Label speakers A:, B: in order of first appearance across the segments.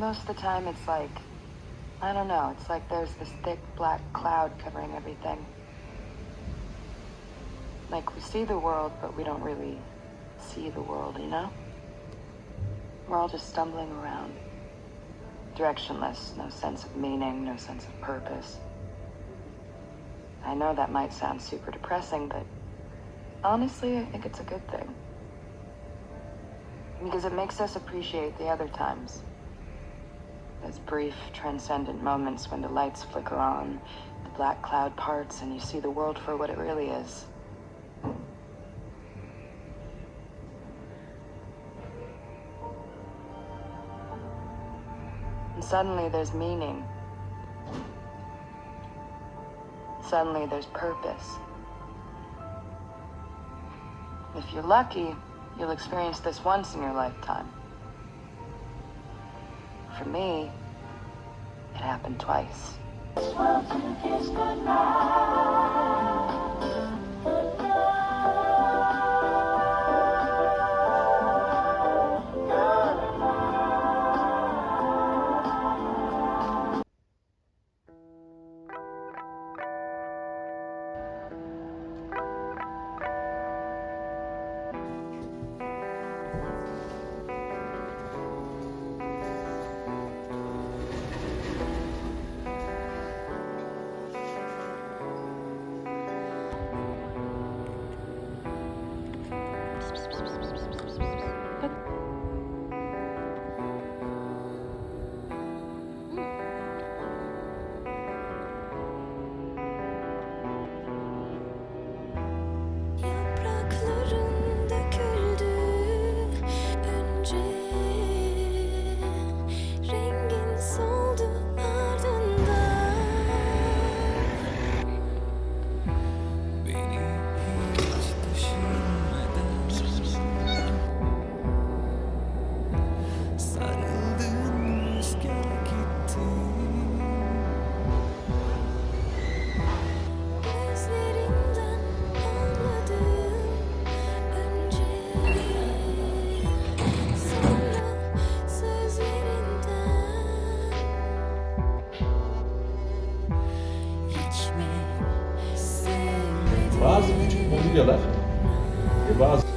A: most of the time it's like, I don't know, it's like there's this thick black cloud covering everything. Like we see the world, but we don't really see the world, you know? We're all just stumbling around. Directionless, no sense of meaning, no sense of purpose. I know that might sound super depressing, but honestly, I think it's a good thing. Because it makes us appreciate the other times. Those brief, transcendent moments when the lights flicker on, the black cloud parts, and you see the world for what it really is. And suddenly there's meaning. Suddenly there's purpose. If you're lucky, you'll experience this once in your lifetime. For me, it happened twice.
B: gidiyorlar. Né? E bazı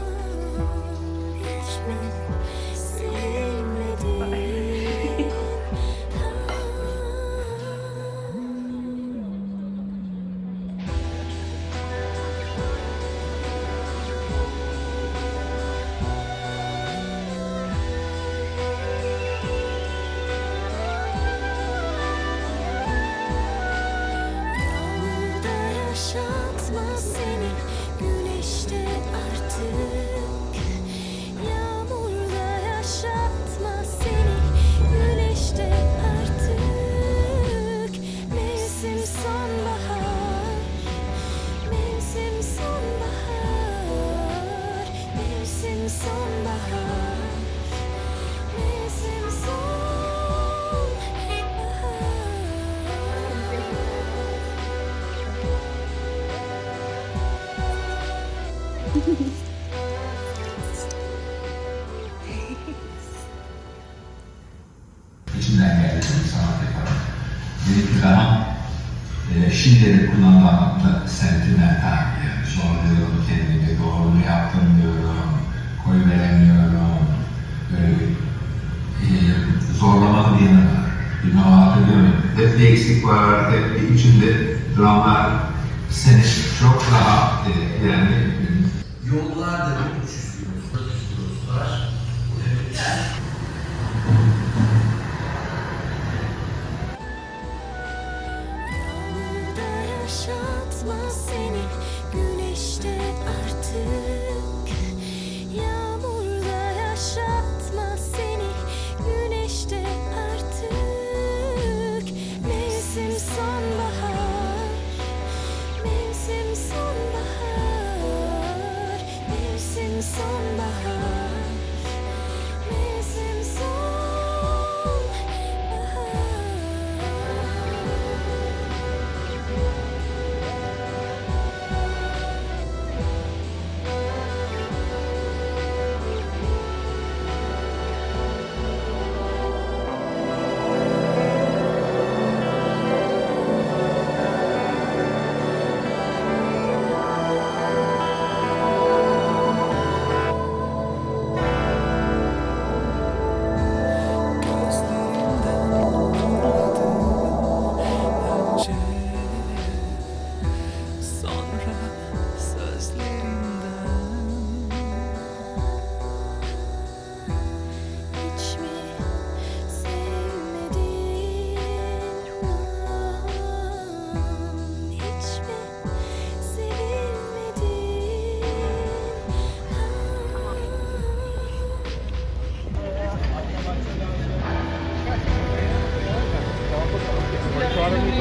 C: içinden geldi sanat yaparım. Dedikleri zaman e, şimdileri kullanmakla sentimental yani zorluyorum kendimi, doğru yaptım diyorum, koy veremiyorum. Böyle bir e, zorlamalı bir yanı var. Bilmem hatırlıyorum. Hep bir eksik var, hep bir içinde dramlar seni çok daha e, yani
D: Yollar da 300 euro, 400 euro.
E: Yaşatma seni. Güneşte artık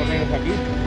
F: correndo tá aqui.